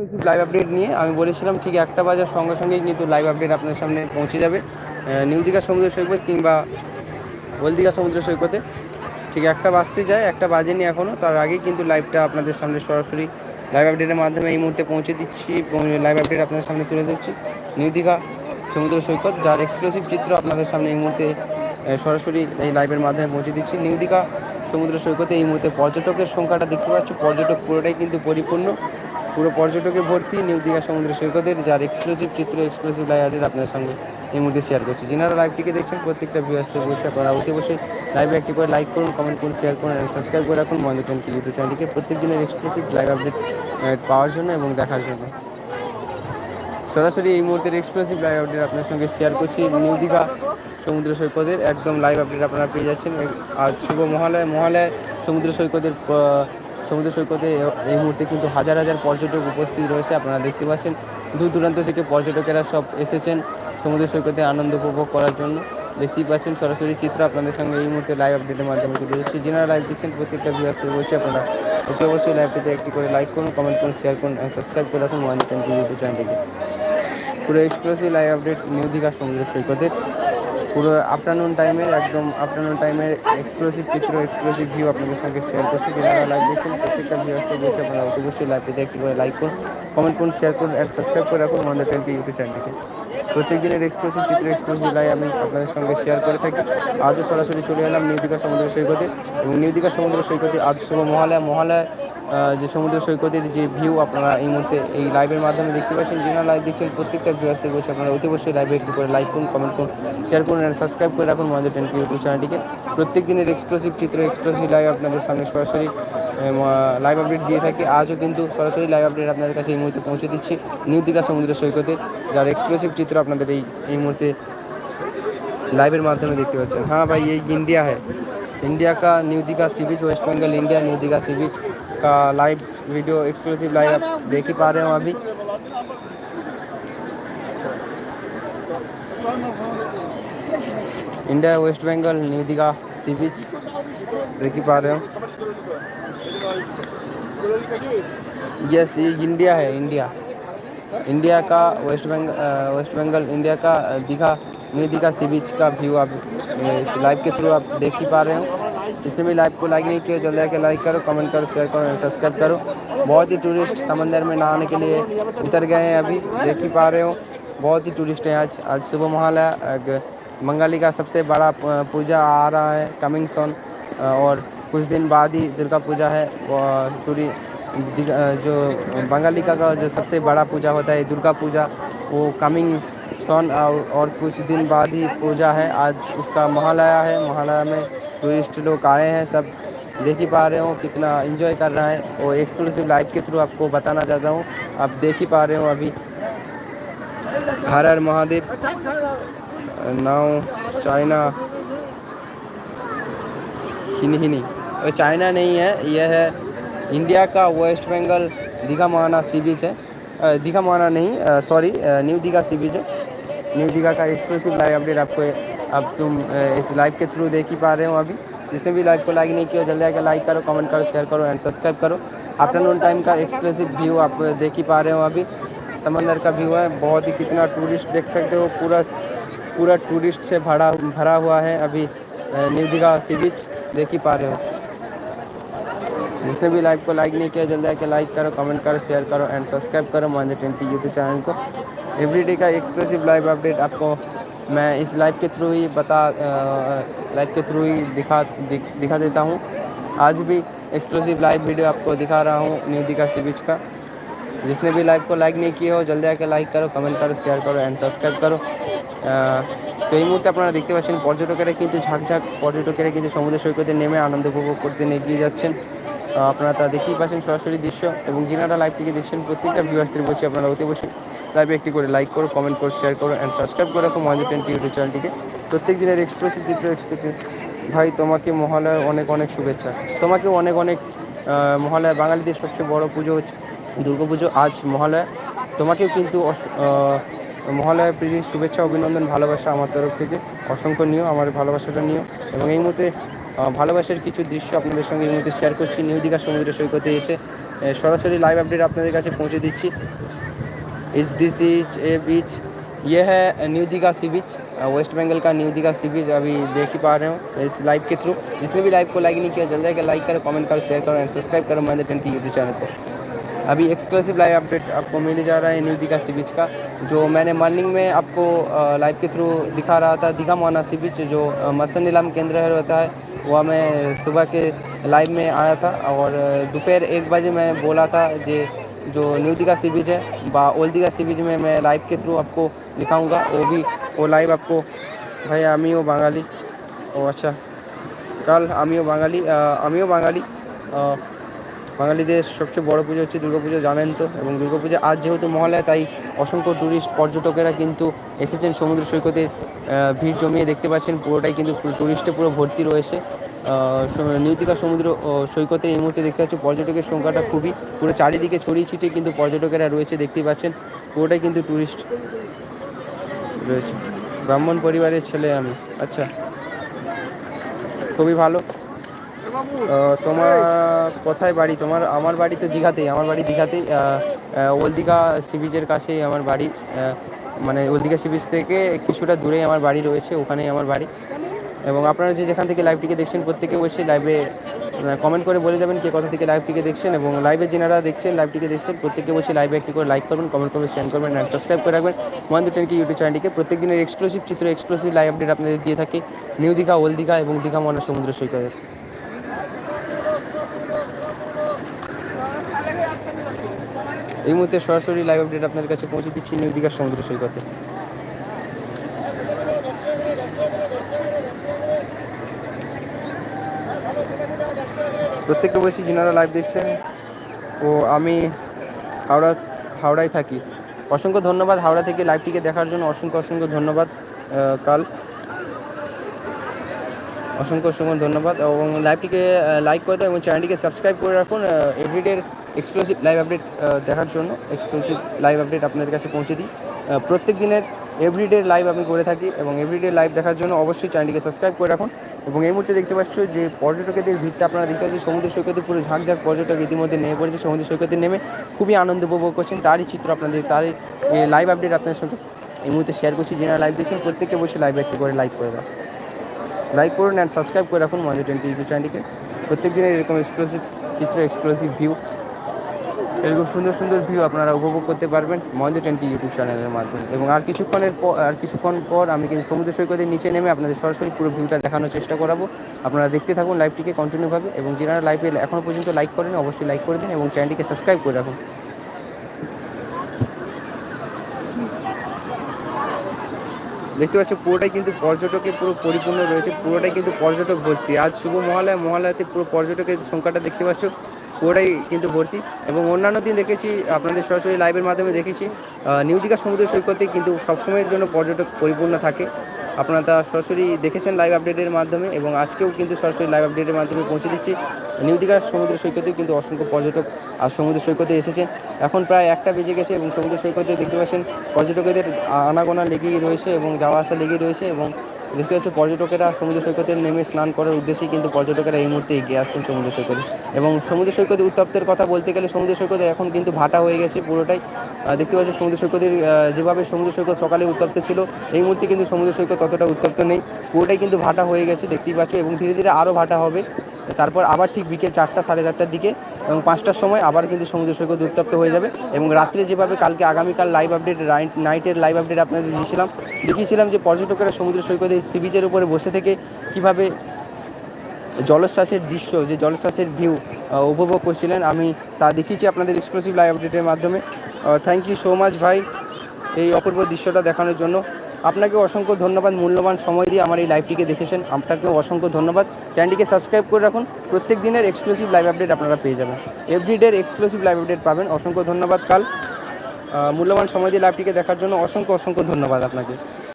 Exclusive live update নিয়ে আমি বলেছিলাম, ঠিক একটা বাজার সঙ্গে সঙ্গেই কিন্তু লাইভ আপডেট আপনার সামনে পৌঁছে যাবে। নিউ দীঘা সমুদ্র সৈকত কিংবা ওল দীঘা সমুদ্র সৈকতে। ঠিক একটা বাজতে যায়, একটা বাজেনি এখনও তার আগেই কিন্তু লাইভটা আপনাদের সামনে সরাসরি লাইভ আপডেটের মাধ্যমে এই মুহূর্তে পৌঁছে দিচ্ছি লাইভ আপডেট আপনাদের সামনে তুলে ধরছি। নিউ দীঘা সমুদ্র সৈকত, যার এক্সক্লুসিভ চিত্র আপনাদের সামনে এই মুহূর্তে সরাসরি এই লাইভের মাধ্যমে পৌঁছে দিচ্ছি। নিউ দীঘা সমুদ্র সৈকতে এই মুহূর্তে পর্যটকের সংখ্যাটা দেখতে পাচ্ছি। পর্যটক পুরোটাই কিন্তু পরিপূর্ণ। পুরো পর্যটকে ভর্তি নিউ দীঘা সমুদ্র সৈকতের যার এক্সক্লুসিভ চিত্র এক্সক্লুসিভ লাইভ আপনাদের সঙ্গে এই মুহূর্তে শেয়ার করছি। যিনারা লাইভটিকে দেখছেন, প্রত্যেকটা ভিউয়ার্সকে বসে আপনারা অতি অবশ্যই লাইভে একটি করে লাইক করুন কমেন্ট করুন শেয়ার করুন এবং সাবস্ক্রাইব করে রাখুন মন্দির টেন ইউটিউব চ্যানেলটিকে প্রত্যেক দিনের এক্সক্লুসিভ লাইভ আপডেট পাওয়ার জন্য এবং দেখার জন্য। সরাসরি এই মুহূর্তের এক্সক্লুসিভ লাইভ আপডেট আপনার সঙ্গে শেয়ার করছি নিউ দীঘা সমুদ্র সৈকতের। একদম লাইভ আপডেট আপনারা পেয়ে যাচ্ছেন। আজ শুভ মহালয়। মহালয় সমুদ্র সৈকতের সমুদ্র সৈকতে এই মুহূর্তে কিন্তু হাজার হাজার পর্যটক উপস্থিত রয়েছে। আপনারা দেখতে পাচ্ছেন, দূর দূরান্ত থেকে পর্যটকেরা সব এসেছেন সমুদ্র সৈকতে আনন্দ উপভোগ করার জন্য। দেখতেই পাচ্ছেন, সরাসরি চিত্র আপনাদের সঙ্গে এই মুহূর্তে লাইভ আপডেটের মাধ্যমে তুলে দিচ্ছি যারা লাইভ দিচ্ছেন প্রত্যেকটা ভিউয়ার্সকে বলছি আপনারা অতি অবশ্যই লাইভটিতে একটি করে লাইক করুন কমেন্ট করুন শেয়ার করুন সাবস্ক্রাইব করে রাখুন ওয়ান টোয়েন্টি ইউটিউব চ্যানেলটিকে পুরো exclusive live update new Digha সমুদ্র সৈকতের। পুরো আফটারনুন টাইমের একদম আফটারনুন টাইমের এক্সক্লুসিভ চিত্র এক্সক্লুসিভ ভিউ আপনাদের সঙ্গে শেয়ার করছি। যারা লাইভ দেখছেন প্রত্যেকটা ভিউ ভিউয়ার্সকে বলছি আপনারা অবশ্যই লাইভটিতে একটি করে লাইক করুন কমেন্ট করুন শেয়ার করুন অ্যান্ড সাবস্ক্রাইব করে রাখুন আমাদের টোয়েন্টি ইউটিউব চ্যানেলটিকে প্রত্যেক দিনের এক্সক্লুসিভ চিত্র এক্সক্লুসিভ লাইভ আমি আপনাদের সঙ্গে শেয়ার করে থাকি। আজও সরাসরি চলে এলাম নিউ দীঘা সমুদ্র সৈকতে এবং নিউ দীঘা সমুদ্র সৈকতে আজ শুভ মহালয়া। মহালয়া যে সমুদ্র সৈকতের যে ভিউ আপনারা এই মুহূর্তে এই লাইভের মাধ্যমে দেখতে পাচ্ছেন যারা লাইভ দেখছেন প্রত্যেকটা ভিউয়ার্সতে বসে আপনারা অতি অবশ্যই লাইভে একটু করে লাইক করুন কমেন্ট করুন শেয়ার করুন অ্যান্ড সাবস্ক্রাইব করে রাখুন মহাদের টেন ইউটিউব চ্যানেলটিকে প্রত্যেক দিনের এক্সক্লুসিভ চিত্র এক্সক্লুসিভ লাইভ আপনাদের সামনে সরাসরি লাইভ আপডেট দিয়ে থাকি আজও কিন্তু সরাসরি লাইভ আপডেট আপনাদের কাছে এই মুহূর্তে পৌঁছে দিচ্ছি নিউ দীঘা সমুদ্র সৈকতে যার এক্সক্লুসিভ চিত্র আপনাদের এই এই মুহূর্তে লাইভের মাধ্যমে দেখতে পাচ্ছেন হ্যাঁ ভাই এই ইন্ডিয়া হ্যাঁ इंडिया का new Digha sea beach west Bengal India new Digha sea beach का लाइव वीडियो एक्सक्लूसिव लाइव आप देख ही पा रहे हो अभी। India West Bengal new Digha sea beach देख ही पा रहे हो। यस ये इंडिया है इंडिया इंडिया का West Bengal West Bengal India का Digha new Digha sea beach का व्यू आप लाइव के थ्रू आप देख ही पा रहे हो। इसने भी लाइव को लाइक नहीं किया, जल्दी आके लाइक करो कमेंट करो शेयर करो सब्सक्राइब करो। बहुत ही टूरिस्ट समंदर में नहाने के लिए उतर गए हैं अभी, देख ही पा रहे हो। बहुत ही टूरिस्ट हैं आज। आज सुबह महालय बंगाली का सबसे बड़ा पूजा आ रहा है कमिंग सोन और कुछ दिन बाद ही दुर्गा पूजा है टूरी जो बंगाली का जो सबसे बड़ा पूजा होता है, दुर्गा पूजा, वो कमिंग सोन और कुछ दिन बाद ही पूजा है। आज उसका महालया है, महालया में टूरिस्ट लोग आए हैं, सब देख ही पा रहे हो कितना इन्जॉय कर रहा है। और एक्सक्लूसिव लाइव के थ्रू आपको बताना चाहता हूँ, आप देख ही पा रहे हो अभी। हर हर महादेव, नाउ चाइना। हिनी हिनी चाइना नहीं है, यह है इंडिया का वेस्ट बंगाल दीघा माना सी बीच है दीघा माना नहीं sorry new Digha sea beach है। न्यू दीघा का एक्सक्लूसिव लाइव अपडेट आपको अब तुम इस लाइव के थ्रू देख ही पा रहे हो अभी। जिसने भी लाइव को लाइक नहीं किया, जल्दी आकर लाइक करो कमेंट करो शेयर करो एंड सब्सक्राइब करो। आफ्टरनून टाइम का एक्सक्लूसिव व्यू आप देख ही पा रहे हो अभी। समंदर का व्यू है, बहुत ही कितना टूरिस्ट देख सकते हो, पूरा पूरा टूरिस्ट से भरा भरा हुआ है अभी न्यू दीघा सी बीच देख ही पा रहे हो। जिसने भी लाइव को लाइक नहीं किया, जल्दी आके लाइक करो कमेंट करो शेयर करो एंड सब्सक्राइब करो मानदे ट्वेंटी यूट्यूब चैनल को। एवरीडे का एक्सक्लूसिव लाइव अपडेट आपको मैं इस लाइव के थ्रू ही बता लाइव के थ्रू ही दिखा दि, दिखा देता हूँ आज भी एक्सक्लूसिव लाइव वीडियो आपको दिखा रहा हूँ न्यू दिखा सी बीच का जिसने भी लाइव को लाइक नहीं किया हो जल्दी आके लाइक करो कमेंट करो शेयर करो एंड সাবস্ক্রাইব করো তো এই মুহূর্তে আপনারা দেখতে পাচ্ছেন পর্যটকেরা কিন্তু ঝাঁকঝাঁক পর্যটকেরা কিন্তু সমুদ্র সৈকতে নেমে আনন্দ উপভোগ করতে এগিয়ে যাচ্ছেন আপনারা তা দেখতেই পাচ্ছেন সরাসরি দৃশ্য এবং যিনারা লাইভটিকে দেখছেন প্রত্যেকটা ভিউয়ার্সদের বলছি আপনারা অতি অবশ্যই লাইভে একটি করে লাইক করো কমেন্ট করো শেয়ার করো অ্যান্ড সাবস্ক্রাইব করে রাখো মহাজি টেন ইউটিউব চ্যানেলটিকে প্রত্যেক দিনের এক্সক্লুসিভ চিত্র এক্সক্লুসিভ ভাই, তোমাকে মহালয়ার অনেক অনেক শুভেচ্ছা। তোমাকেও অনেক অনেক মহালয়া বাঙালিদের সবচেয়ে বড় পুজো হচ্ছে দুর্গাপুজো আজ মহালয়া। তোমাকেও কিন্তু মহালয়া প্রীতির শুভেচ্ছা, অভিনন্দন, ভালোবাসা আমার তরফ থেকে। অসংখ্য নিও, আমার ভালোবাসাটা নিও। এবং এই মুহূর্তে ভালোবাসার কিছু দৃশ্য আপনাদের সঙ্গে এই মুহূর্তে শেয়ার করছি। নিউ দীঘা সমুদ্র সৈকতে এসে সরাসরি লাইভ আপডেট আপনাদের কাছে পৌঁছে দিচ্ছি। इस दिस इज़ ए बीच। ये है new Digha sea beach West Bengal का न्यू दीघा सी बीच, अभी देख ही पा रहे हो इस लाइव के थ्रू जिसने भी लाइव को लाइक नहीं किया, जल्दी जाकर लाइक करो कमेंट करो शेयर करो एंड सब्सक्राइब करो मैंने टेन यूट्यूब चैनल पर अभी एक्सक्लूसिव लाइव अपडेट आपको मिल जा रहा है न्यू दीघा सी बीच का, जो मैंने मॉर्निंग में आपको लाइव के थ्रू दिखा रहा था, दीघा मोना सी बीच, जो मत्स्य नीलाम केंद्र है, रहता है, वह मैं सुबह के लाइव में आया था, और दोपहर एक बजे मैं बोला था, जे जो न्यू दीघा सी बीच है बा ओल्ड दीघा सी बीच में मैं लाइव के थ्रू आपको दिखाऊंगा वो भी वो लाइव आपको ভাই আমিও বাঙালি ও আচ্ছা কাল আমিও বাঙালি আহ, আমিও বাঙালি আহ, বাঙালিদের সবচেয়ে বড় পুজো হচ্ছে দুর্গাপুজো জানেন তো এবং দুর্গাপুজো আজ যেহেতু মহালয়া তাই অসংখ্য ট্যুরিস্ট পর্যটকেরা কিন্তু এসেছেন সমুদ্র সৈকতে আহ, ভিড় জমিয়ে দেখতে পাচ্ছেন পুরোটাই কিন্তু ট্যুরিস্টে পুরো ভর্তি রয়েছে দীঘা সমুদ্র সৈকতে এই মুহূর্তে দেখতে পাচ্ছি পর্যটকের সংখ্যাটা খুবই পুরো চারিদিকে ছড়িয়ে ছিটিয়ে কিন্তু পর্যটকেরা রয়েছে দেখতেই পাচ্ছেন। পুরোটাই কিন্তু ট্যুরিস্ট রয়েছে। ব্রাহ্মণ পরিবারের ছেলে আমি। আচ্ছা খুবই ভালো। তোমার কোথায় বাড়ি? তোমার আমার বাড়ি তো দীঘাতেই আমার বাড়ি দীঘাতেই আহ, দীঘা সি বিচের কাছেই আমার বাড়ি। মানে ওল্ড দীঘা সি বিচ থেকে কিছুটা দূরেই আমার বাড়ি রয়েছে ওখানেই আমার বাড়ি। এবং আপনারা যে যেখান থেকে লাইভটিকে দেখছেন, প্রত্যেকে অবশ্যই লাইভে কমেন্ট করে বলে যাবেন কে কোথা থেকে লাইভটিকে দেখছেন এবং লাইভে যেনারা দেখছেন লাইভটিকে দেখছেন, প্রত্যেকে বসে লাইভে একটি করে লাইক করবেন কমেন্ট করবেন শেয়ার করবেন অ্যান্ড সাবস্ক্রাইব করে রাখবেন। ওয়ান দু টেনকে ইউটিউব চ্যানেলটিকে প্রত্যেক দিনের এক্সক্লুসিভ চিত্র এক্সক্লুসিভ লাইভ আপডেট আপনাদের দিয়ে থাকে। নিউ দীঘা ওল্ড দীঘা এবং দীঘা মনা সমুদ্র সৈকতের এই মুহূর্তে সরাসরি লাইভ আপডেট আপনাদের কাছে পৌঁছে দিচ্ছি নিউ দীঘা সমুদ্র সৈকতে। প্রত্যেককে বলছি যিনারা লাইভ দেখছেন ও আমি হাওড়া, হাওড়ায় থাকি। অসংখ্য ধন্যবাদ হাওড়া থেকে লাইভটিকে দেখার জন্য, অসংখ্য অসংখ্য ধন্যবাদ কাল। অসংখ্য অসংখ্য ধন্যবাদ, এবং লাইভটিকে লাইক করে দেন এবং চ্যানেলটিকে সাবস্ক্রাইব করে রাখুন এভরিডের এক্সক্লুসিভ লাইভ আপডেট দেখার জন্য এক্সক্লুসিভ লাইভ আপডেট আপনাদের কাছে পৌঁছে দিই। প্রত্যেক দিনের এভরিডে লাইভ আমি করে থাকি, এবং এভরিডে লাইভ দেখার জন্য অবশ্যই চ্যানেলটিকে সাবস্ক্রাইব করে রাখুন। এবং এই মুহূর্তে দেখতে পাচ্ছ যে পর্যটকদের ভিড়টা আপনারা দেখতে পাচ্ছেন, সমুদ্র সৈকতে পুরো ঝাঁক ঝাঁক পর্যটক ইতিমধ্যে নেমে পড়েছে। সমুদ্র সৈকতে নেমে খুবই আনন্দ উপভোগ করছেন। তারই চিত্র আপনাদের, তারই লাইভ আপডেট আপনাদের সঙ্গে এই মুহূর্তে শেয়ার করছি। যারা লাইভ দেখছেন, প্রত্যেককে বসে লাইভ একটি করে লাইক করে দাও। লাইক করুন অ্যান্ড সাবস্ক্রাইব করে রাখুন মঞ্জু টোয়েন্টি ইউটিউব চ্যানেলটিকে প্রত্যেক দিনের এরকম এক্সক্লুসিভ চিত্র এক্সক্লুসিভ ভিউ এরকম সুন্দর সুন্দর ভিউ আপনারা উপভোগ করতে পারবেন মহেন্দ্র টোয়েন্টি ইউটিউব চ্যানেলের মাধ্যমে। এবং আর কিছুক্ষণের পর, আর কিছুক্ষণ পর আমি কিন্তু সমুদ্র সৈকতের নিচে নেমে আপনাদের সরাসরি পুরো ভিউটা দেখানোর চেষ্টা করাবো। আপনারা দেখতে থাকুন লাইভটিকে কন্টিনিউভাবে এবং যারা লাইভে এখনও পর্যন্ত লাইক করেন অবশ্যই লাইক করে দিন এবং চ্যানেলটিকে সাবস্ক্রাইব করে রাখুন। দেখতে পাচ্ছ, পুরোটাই কিন্তু পর্যটকে পুরো পরিপূর্ণ রয়েছে, পুরোটাই কিন্তু পর্যটক ভর্তি। আজ শুভ মহালয়া, মহালয়াতে পুরো পর্যটকের সংখ্যাটা দেখতে পাচ্ছ পুরোটাই কিন্তু ভর্তি। এবং অন্যান্য দিন দেখেছি, আপনাদের সরাসরি লাইভের মাধ্যমে দেখেছি নিউ দীঘা সমুদ্র সৈকতে কিন্তু সবসময়ের জন্য পর্যটক পরিপূর্ণ থাকে। আপনারা তা সরাসরি দেখেছেন লাইভ আপডেটের মাধ্যমে এবং আজকেও কিন্তু সরাসরি লাইভ আপডেটের মাধ্যমে পৌঁছে দিচ্ছি। নিউ দীঘার সমুদ্র সৈকতেও কিন্তু অসংখ্য পর্যটক আর সমুদ্র সৈকতে এসেছেন। এখন প্রায় একটা বেজে গেছে এবং সমুদ্র সৈকতে দেখতে পাচ্ছেন, পর্যটকদের আনাগোনা লেগেই রয়েছে এবং যাওয়া আসা লেগেই রয়েছে এবং দেখতে পাচ্ছ পর্যটকেরা সমুদ্র সৈকতে নেমে স্নান করার উদ্দেশ্যেই কিন্তু পর্যটকেরা এই মুহূর্তে এগিয়ে আসছেন সমুদ্র সৈকতে। এবং সমুদ্র সৈকতে উত্তপ্তের কথা বলতে গেলে সমুদ্র সৈকতে এখন কিন্তু ভাটা হয়ে গেছে পুরোটাই। দেখতে পাচ্ছ সমুদ্র সৈকতের যেভাবে সমুদ্র সৈকত সকালে উত্তপ্ত ছিল, এই মুহূর্তে কিন্তু সমুদ্র সৈকত ততটা উত্তপ্ত নেই। পুরোটাই কিন্তু ভাটা হয়ে গেছে, দেখতেই পাচ্ছ, এবং ধীরে ধীরে আরও ভাটা হবে। তারপর আবার ঠিক বিকেল চারটা, সাড়ে চারটার দিকে এবং পাঁচটার সময় আবার কিন্তু সমুদ্র সৈকত উত্তপ্ত হয়ে যাবে এবং রাত্রে যেভাবে কালকে আগামীকাল লাইভ আপডেট নাইটের লাইভ আপডেট আপনাদের দিয়েছিলাম, দেখিয়েছিলাম যে পর্যটকেরা সমুদ্র সৈকতে সি বিচের উপরে বসে থেকে কীভাবে জলোচ্ছ্বাসের দৃশ্য, যে জলোচ্ছ্বাসের ভিউ উপভোগ করছিলেন, আমি তা দেখিয়েছি আপনাদের এক্সক্লুসিভ লাইভ আপডেটের মাধ্যমে। থ্যাংক ইউ সো মাচ ভাই এই অপূর্ব দৃশ্যটা দেখানোর জন্য। আপনাকে অসংখ্য ধন্যবাদ, মূল্যবান সময় দিয়ে আমার এই লাইভটিকে দেখেছেন। আপনাকেও অসংখ্য ধন্যবাদ। চ্যানেলটিকে সাবস্ক্রাইব করে রাখুন। প্রত্যেক দিনের এক্সক্লুসিভ লাইভ আপডেট আপনারা পেয়ে যাবেন। এভরিডের এক্সক্লুসিভ লাইভ আপডেট পাবেন। অসংখ্য ধন্যবাদ, কাল। মূল্যবান সময় দিয়ে লাইভটিকে দেখার জন্য অসংখ্য অসংখ্য ধন্যবাদ আপনাকে।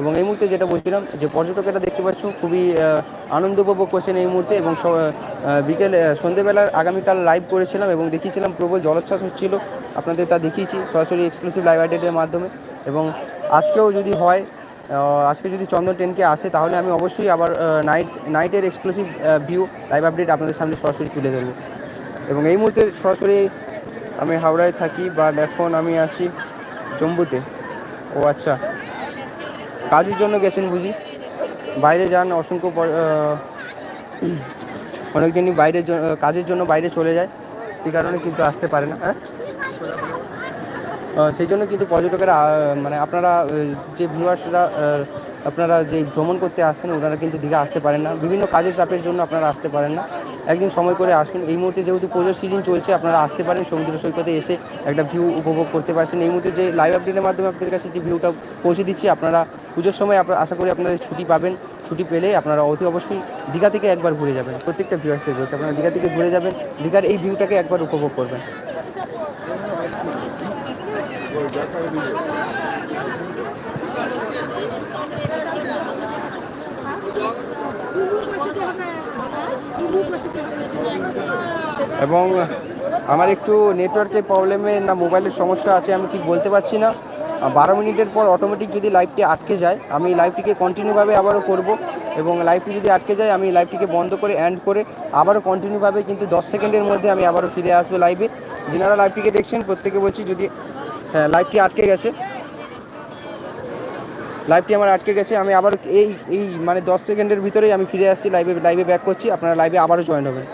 এবং এই মুহূর্তে যেটা বলছিলাম, যে পর্যটকেরা দেখতে পাচ্ছ, খুবই আনন্দ উপভোগ করছেন এই মুহূর্তে এবং বিকেল সন্ধেবেলার আগামীকাল লাইভ করেছিলাম এবং দেখিয়েছিলাম, প্রবল জলোচ্ছ্বাস হচ্ছিল। আপনাদের তা দেখিয়েছি সরাসরি এক্সক্লুসিভ লাইভ আপডেটের মাধ্যমে। এবং আজকেও যদি হয় আজকে যদি চন্দন টেনকে আসে, তাহলে আমি অবশ্যই আবার নাইট নাইটের এক্সক্লুসিভ ভিউ লাইভ আপডেট আপনাদের সামনে সরাসরি তুলে ধরবো। এবং এই মুহূর্তে সরাসরি আমি হাওড়ায় থাকি বাট এখন আমি আছি জম্বুতে। ও আচ্ছা। কাজের জন্য গেছেন বুঝি? বাইরে যান, অসংখ্য অনেকজনই বাইরে কাজের জন্য বাইরে চলে যায়। সেই কারণে কিন্তু আসতে পারে না হ্যাঁ? সেই জন্য কিন্তু পর্যটকেরা মানে আপনারা যে ভিউয়ার্সরা আপনারা যে ভ্রমণ করতে আসেন ওনারা কিন্তু দীঘা আসতে পারেন না। বিভিন্ন কাজের চাপের জন্য আপনারা আসতে পারেন না। একদিন সময় করে আসুন। এই মুহূর্তে যেহেতু পুজোর সিজন চলছে, আপনারা আসতে পারেন। সমুদ্র সৈকতে এসে একটা ভিউ উপভোগ করতে পারছেন। এই মুহূর্তে যে লাইভ আপডেটের মাধ্যমে আপনাদের কাছে যে ভিউটা পৌঁছে দিচ্ছি, আপনারা পুজোর সময় আপনারা আশা করি আপনাদের ছুটি পাবেন। ছুটি পেলে আপনারা অতি অবশ্যই দীঘা থেকে একবার ঘুরে যাবেন। প্রত্যেকটা ভিউয়ার্সদের বলছি, আপনারা দীঘা থেকে ঘুরে যাবেন। দীঘার এই ভিউটাকে একবার উপভোগ করবেন। এবং আমার একটু নেটওয়ার্কের প্রবলেমে না মোবাইলের সমস্যা আছে, আমি ঠিক বলতে পারছি না। বারো মিনিটের পর অটোমেটিক যদি লাইভটি আটকে যায়, আমি লাইভটিকে কন্টিনিউভাবে আবারও করব এবং লাইভটি যদি আটকে যায়, আমি লাইভটিকে বন্ধ করে অ্যান্ড করে আবারও কন্টিনিউভাবে কিন্তু দশ সেকেন্ডের মধ্যে আমি আবারও ফিরে আসব লাইভে যিনারা লাইভটিকে দেখছেন, প্রত্যেকে বলছি যদি হ্যাঁ লাইভটি আটকে গেছে। লাইভটি আমার আটকে গেছে। আমি আবার এই এই মানে দশ সেকেন্ডের ভিতরেই আমি ফিরে আসছি লাইভে লাইভে ব্যাক করছি। আপনারা লাইভে আবারও জয়েন হবেন।